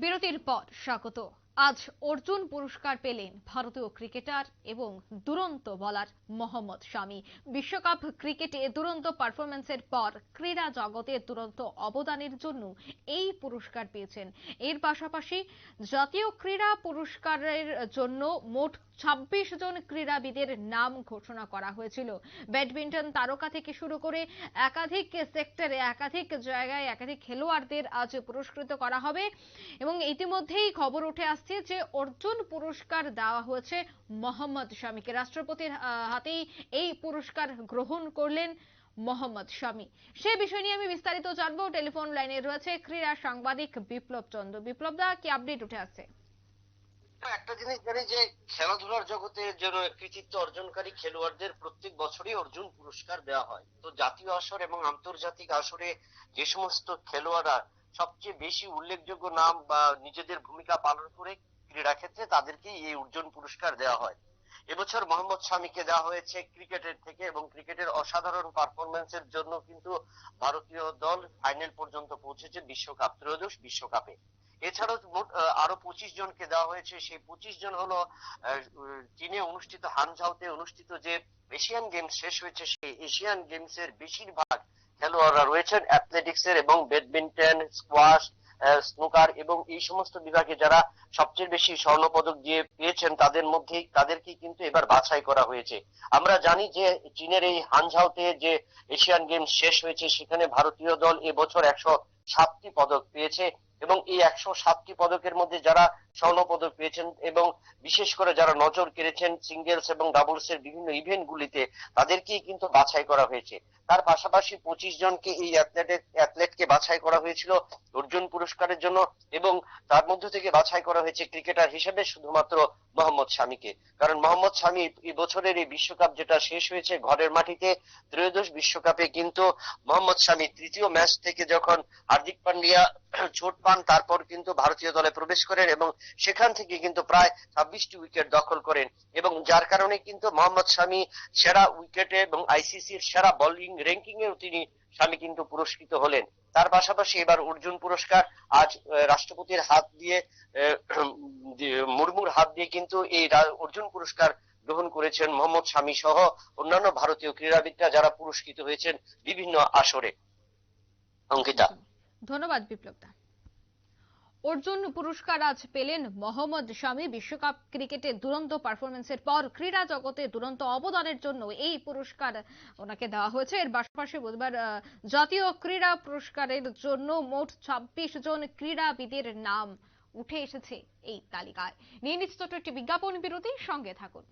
বিরতির পর স্বাগত। আজ অর্জুন পুরস্কার পেলেন ভারতীয় ক্রিকেটার এবং দুরন্ত বলার মোহাম্মদ শামি। বিশ্বকাপ ক্রিকেটে দুরন্ত পারফরমেন্সের পর ক্রীড়া জগতে দুরন্ত অবদানের জন্য এই পুরস্কার পেয়েছেন। এর পাশাপাশি জাতীয় ক্রীড়া পুরস্কারের জন্য মোট ছাব্বিশ জন ক্রীড়াবিদের নাম ঘোষণা করা হয়েছিল। ব্যাডমিন্টন তারকা থেকে শুরু করে একাধিক সেক্টরে একাধিক জায়গায়, একাধিক খেলোয়াড়দের আজ পুরস্কৃত করা হবে এবং ইতিমধ্যেই খবর উঠে আসছে যে অর্জুন পুরস্কার দেওয়া হয়েছে মোহাম্মদ শামীকে। রাষ্ট্রপতির হাতেই এই পুরস্কার গ্রহণ করলেন মোহাম্মদ শামী। সে বিষয় নিয়ে আমি বিস্তারিত জানব। টেলিফোন লাইনে রয়েছে ক্রীড়া সাংবাদিক বিপ্লব চন্দ্র। বিপ্লব দা, কি আপডেট উঠে আসছে? একটা জিনিস জানি যে খেলাধুলার জগতে যেন কৃতিত্ব অর্জনকারী খেলোয়াড়দের প্রত্যেক বছরই অর্জুন পুরস্কার দেওয়া হয়। তো জাতীয় আসর এবং আন্তর্জাতিক আসরে যে সমস্ত খেলোয়াড়রা সবচেয়ে বেশি উল্লেখযোগ্য নাম বা নিজেদের ভূমিকা পালন করে ক্রীড়া ক্ষেত্রে তাদেরকেই এই অর্জুন পুরস্কার দেওয়া হয়। এবছর মোহাম্মদ শামীকে দেওয়া হয়েছে ক্রিকেটের থেকে এবং ক্রিকেটের অসাধারণ পারফরমেন্সের জন্য কিন্তু ভারতীয় দল ফাইনাল পর্যন্ত পৌঁছেছে বিশ্বকাপ, ত্রয়োদশ বিশ্বকাপে। এছাড়াও মোট আরও পঁচিশ জনকে দেওয়া হয়েছে। সেই পঁচিশ জন হলো চীনে অনুষ্ঠিত হানঝাওতে অনুষ্ঠিত যে এশিয়ান গেমস শেষ হয়েছে, সেই এশিয়ান গেমস এর বেশিরভাগ খেলোয়াড়রা রয়েছেন অ্যাথলেটিক্স এর এবং ব্যাডমিন্টন, স্কোয়াশ স্নুকার এবং এই সমস্ত বিভাগে যারা সবচেয়ে বেশি স্বর্ণ পদক দিয়ে পেয়েছেন, তাদের মধ্যেই, তাদেরকেই কিন্তু এবার বাছাই করা হয়েছে। আমরা জানি যে চীনের এই হানঝাওতে যে এশিয়ান গেমস শেষ হয়েছে, সেখানে ভারতীয় দল এবছর একশো সাতটি পদক পেয়েছে এবং এই একশো সাতটি পদকের মধ্যে যারা স্বর্ণ পদক পেয়েছেন এবং বিশেষ করে যারা নজর কেড়েছেন সিঙ্গেলস এবং ডাবলস এর বিভিন্ন ইভেন্ট গুলিতে, তাদেরকেই কিন্তু বাছাই করা হয়েছে। তার পাশাপাশি পঁচিশ জনকে এই অ্যাথলেটের অ্যাথলেটকে বাছাই করা হয়েছিল অর্জুন পুরস্কারের জন্য এবং তার মধ্য থেকে বাছাই করা হয়েছে ক্রিকেটার হিসেবে শুধুমাত্র মোহাম্মদ শামীকে। কারণ মোহাম্মদ শামী এই বছরের এই বিশ্বকাপ যেটা শেষ হয়েছে ঘরের মাটিতে, ত্রয়োদশ বিশ্বকাপে কিন্তু মোহাম্মদ শামী তৃতীয় ম্যাচ থেকে যখন হার্দিক পান্ডিয়া চোট পান, তারপর কিন্তু ভারতীয় দলে প্রবেশ করেন এবং সেখান থেকে কিন্তু প্রায় ছাব্বিশটি উইকেট দখল করেন এবং যার কারণে কিন্তু মোহাম্মদ শামী সেরা উইকেটে এবং আইসিসির সেরা বোলিং র্যাঙ্কিং এও তিনি স্বামী কিন্তু পুরস্কৃত হলেন। তার পাশাপাশি এবার অর্জুন পুরস্কার আজ রাষ্ট্রপতির হাত দিয়ে মুর্মুর হাত দিয়ে কিন্তু এই অর্জুন পুরস্কার গ্রহণ করেছেন মোহাম্মদ শামী সহ অন্যান্য ভারতীয় ক্রীড়াবিদরা যারা পুরস্কৃত হয়েছেন বিভিন্ন আসরে। অঙ্কিতা। ধন্যবাদ বিপ্লব দা অর্জুন পুরস্কার আজ পেলেন মোহাম্মদ শামী বিশ্বকাপ ক্রিকেটে দুরন্ত পারফরমেন্সের পর ক্রীড়া জগতে দুরন্ত অবদানের জন্য এই পুরস্কার ওনাকে দেওয়া হয়েছে। এর পাশাপাশি বুধবার জাতীয় ক্রীড়া পুরস্কারের জন্য মোট ছাব্বিশ জন ক্রীড়াবিদের নাম উঠে এসেছে এই তালিকায়। নিয়ে নিচ্ছে ছোট্ট একটি বিজ্ঞাপন বিরতির সঙ্গে থাকুন।